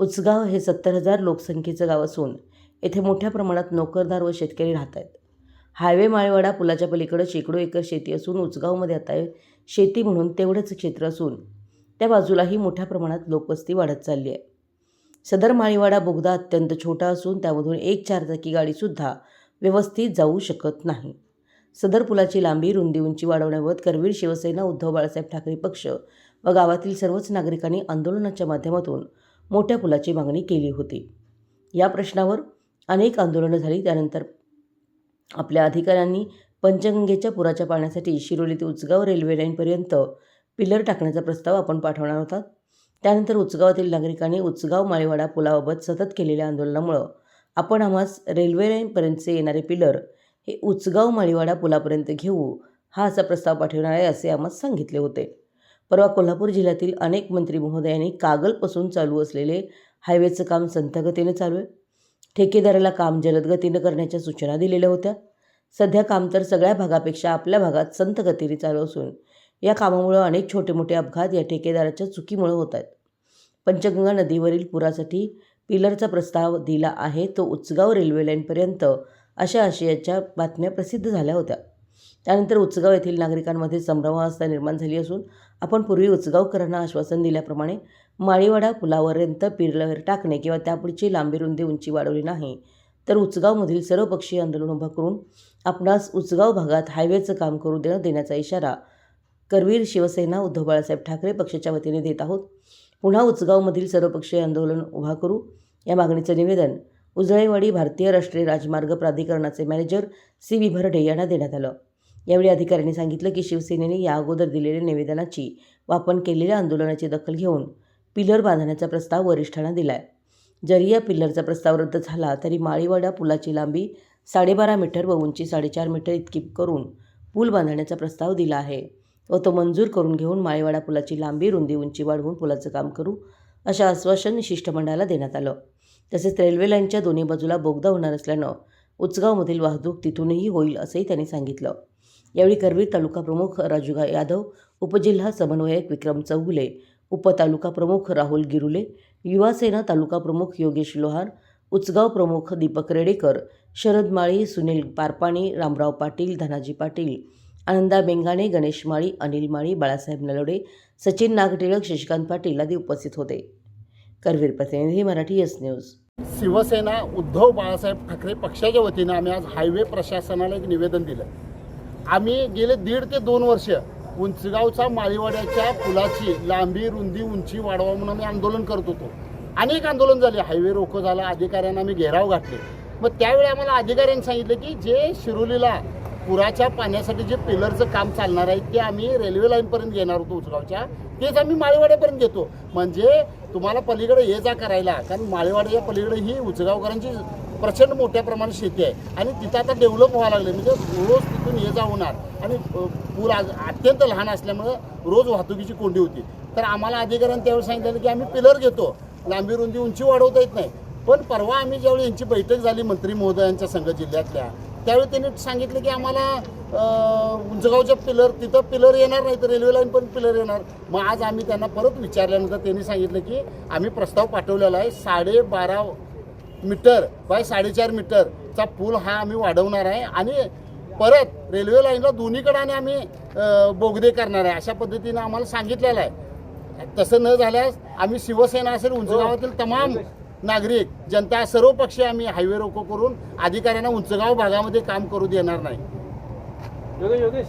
उचगाव हे सत्तर हजार लोकसंख्येचं गाव असून येथे मोठ्या प्रमाणात नोकरदार व शेतकरी राहत आहेत. हायवे माळेवाडा पुलाच्या पलीकडं शेकडो एकर शेती असून उचगावमध्ये आता शेती म्हणून तेवढंच क्षेत्र असून त्या बाजूलाही मोठ्या प्रमाणात लोकवस्ती वाढत चालली आहे. सदर माळीवाडा बोगदा अत्यंत छोटा असून त्यामधून एक चारचाकी गाडीसुद्धा व्यवस्थित जाऊ शकत नाही. सदर पुलाची लांबी रुंदी उंची वाढवण्याबाबत करवीर शिवसेना उद्धव बाळासाहेब ठाकरे पक्ष व गावातील सर्वच नागरिकांनी आंदोलनाच्या माध्यमातून मोठ्या पुलाची मागणी केली होती. या प्रश्नावर अनेक आंदोलनं झाली. त्यानंतर आपल्या अधिकाऱ्यांनी पंचगंगेच्या पुराच्या पाण्यासाठी शिरोली ते उचगाव रेल्वे लाईनपर्यंत पिलर टाकण्याचा प्रस्ताव आपण पाठवणार होता. त्यानंतर उचगावातील नागरिकांनी उचगाव माळेवाडा पुलाबाबत सतत केलेल्या आंदोलनामुळं आपण आम्हास रेल्वे लाईनपर्यंतचे येणारे पिलर हे उचगाव माळीवाडा पुलापर्यंत घेऊ हा असा प्रस्ताव पाठवणार आहे असे आम्हाला सांगितले होते. परवा कोल्हापूर जिल्ह्यातील अनेक मंत्री महोदयांनी कागलपासून चालू असलेले हायवेचं काम संथगतीने चालू आहे. ठेकेदाराला काम जलद गतीनं करण्याच्या सूचना दिलेल्या होत्या. सध्या काम तर सगळ्या भागापेक्षा आपल्या भागात संथ गतीने चालू असून या कामामुळं अनेक छोटे मोठे अपघात या ठेकेदाराच्या चुकीमुळे होत आहेत. पंचगंगा नदीवरील पुरासाठी पिलरचा प्रस्ताव दिला आहे. तो उचगाव रेल्वे लाईनपर्यंत अशा आशयाच्या बातम्या प्रसिद्ध झाल्या होत्या. त्यानंतर उचगाव येथील नागरिकांमध्ये संभ्रमावस्था निर्माण झाली असून आपण पूर्वी उचगावकरांना आश्वासन दिल्याप्रमाणे माळीवाडा पुलापर्यंत पिलर टाकणे किंवा त्यापुढची लांबी रुंदी उंची वाढवली नाही. तर उचगावमधील सर्वपक्षीय आंदोलन उभं करून आपणास उचगाव भागात हायवेचं काम करू देणं देण्याचा इशारा करवीर शिवसेना उद्धव बाळासाहेब ठाकरे पक्षाच्या वतीने देत आहोत. पुन्हा उचगावमधील सर्वपक्षीय आंदोलन उभा करू या मागणीचं निवेदन उजळेवाडी भारतीय राष्ट्रीय राजमार्ग प्राधिकरणाचे मॅनेजर सी व्ही भरडे यांना देण्यात आलं. यावेळी अधिकाऱ्यांनी सांगितलं की शिवसेनेने या अगोदर दिलेल्या निवेदनाची व आपण केलेल्या आंदोलनाची दखल घेऊन पिलर बांधण्याचा प्रस्ताव वरिष्ठांना दिला आहे जरी या पिल्लरचा प्रस्ताव रद्द झाला तरी माळीवाडा पुलाची लांबी साडेबारा मीटर व उंची साडेचार मीटर इतकी करून पूल बांधण्याचा प्रस्ताव दिला आहे व तो मंजूर करून घेऊन माळीवाडा पुलाची लांबी रुंदी उंची वाढवून पुलाचं काम करू अशा आश्वासन शिष्टमंडळाला देण्यात आलं. तसेच रेल्वे लाईनच्या दोन्ही बाजूला बोगदा होणार असल्यानं उचगावमधील वाहतूक तिथूनही होईल असंही त्यांनी सांगितलं. यावेळी करवीर तालुका प्रमुख राजुगा यादव उपजिल्हा समन्वयक विक्रम चौगुले उपतालुका प्रमुख राहुल गिरुले युवासेना तालुका प्रमुख योगेश लोहार उचगाव प्रमुख दीपक रेडेकर शरद माळी सुनील पारपाणी रामराव पाटील धनाजी पाटील आनंदा बेंगाणे गणेश माळी अनिल माळी बाळासाहेब नलोडे सचिन नागटिळक शशिकांत पाटील आदी उपस्थित होते. करवीर प्रतिनिधी मराठी एस न्यूज. शिवसेना उद्धव बाळासाहेब ठाकरे पक्षाच्या वतीनं आम्ही आज हायवे प्रशासनाला एक निवेदन दिलं. आम्ही गेले दीड ते दोन वर्ष उंचगावचा माळीवाड्याच्या पुलाची लांबी रुंदी उंची वाढवा म्हणून आम्ही आंदोलन करत होतो. अनेक आंदोलन झाले. हायवे रोको झाला अधिकाऱ्यांना आम्ही घेराव घातले. मग त्यावेळी आम्हाला अधिकाऱ्यांनी सांगितलं की जे शिरोलीला पुराच्या पाण्यासाठी जे पिलरचं काम चालणार आहे ते आम्ही रेल्वे लाईनपर्यंत घेणार होतो उचगावच्या. तेच आम्ही माळेवाड्यापर्यंत घेतो. म्हणजे तुम्हाला पलीकडे ये जा करायला कारण माळेवाड्याच्या पलीकडे ही उचगावकरांची प्रचंड मोठ्या प्रमाणात शेती आहे. आणि तिथं आता डेव्हलप व्हायला लागले. म्हणजे रोज तिथून ये जा होणार. आणि पूर आज अत्यंत लहान असल्यामुळं रोज वाहतुकीची कोंडी होती. तर आम्हाला अधिकाऱ्यांनी त्यावेळी सांगितलं की आम्ही पिलर घेतो. लांबी रुंदी उंची वाढवता येत नाही. पण परवा आम्ही ज्यावेळी यांची बैठक झाली मंत्री महोदयांच्या संघ जिल्ह्यातल्या त्यावेळी त्यांनी सांगितलं की आम्हाला उंचगावच्या पिलर तिथं पिलर येणार नाही तर रेल्वे लाईन पण पिलर येणार. मग आज आम्ही त्यांना परत विचारल्यानंतर त्यांनी सांगितलं की आम्ही प्रस्ताव पाठवलेला आहे साडेबारा मीटर बाय साडेचार मीटरचा पूल हा आम्ही वाढवणार आहे. आणि परत रेल्वे लाईनला दोन्हीकडे आम्ही बोगदे करणार आहे अशा पद्धतीनं आम्हाला सांगितलेलं आहे. तसं न झाल्यास आम्ही शिवसेना असेल उंचगावातील तमाम नागरिक जनता सर्व पक्षी आम्ही हायवे रोको करून अधिकाऱ्यांना उंचगाव भागामध्ये काम करू देणार नाही. योगेश योगेश.